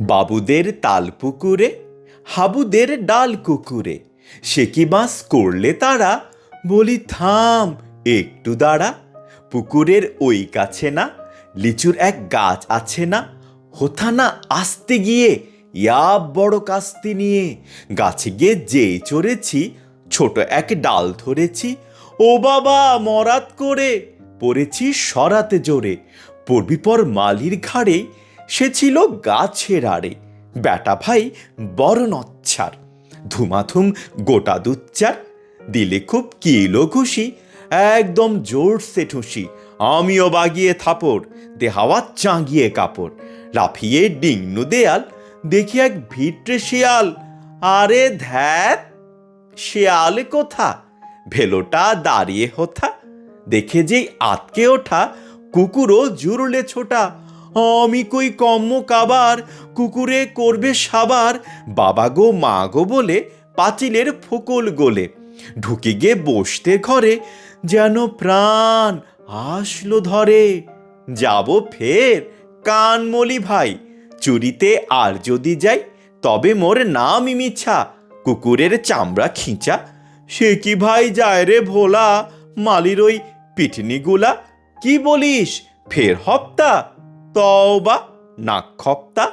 বাবুদের তাল পুকুরে, হাবুদের ডাল কুকুরে। সে কি বাস করলে তারা? বলি, থাম, একটু দাঁড়া। পুকুরের ওই কাছে না, লিচুর এক গাছ আছে না। হোথা না আসতে গিয়ে, ইয়া বড় কাস্তি নিয়ে। গাছে গিয়ে যেই চড়েছি, ছোট এক ডাল ধরেছি। ও বাবা, মরাত করে, পড়েছি সরাতে জোরে। পড়বি পর মালির ঘাড়ে সে ছিল গাছের আড়ে। ব্যাটা ভাই বড় নচ্ছার ধুমাধুম গোটা দুচ্চার দিলে খুব কিলো খুশি একদম জোরসে ঠুসি। আমিও বাগিয়ে থাপড় দে হাওয়া চাঁগিয়ে কাপড়। লাফিয়ে ডিংনু দেয়াল, দেখি এক ভিটরে শিয়াল। আরে ধ্যাত, শেয়ালে কোথা? ভেলোটা দাঁড়িয়ে হোথা। দেখে যেই আতকে ওঠা, কুকুরও জুরলে ছোটা। আমি কই কম্ম কাবার, কুকুরে করবে সাবার। বাবা গো, মা গো বলে পাঁচিলের ফোকল গোলে। ঢুকে গিয়ে বসতে ঘরে, যেন প্রাণ আসলো ধরে। যাব ফের, কানমলি ভাই, চুরিতে আর যদি যাই, তবে মোর নাম মিছা কুকুরের চামড়া খিঁচা। সে কি ভাই যায় রে ভোলা, মালির ওই পিটনিগুলা? কি বলিস, ফের হপ্তা তওবা নাক খপ্তা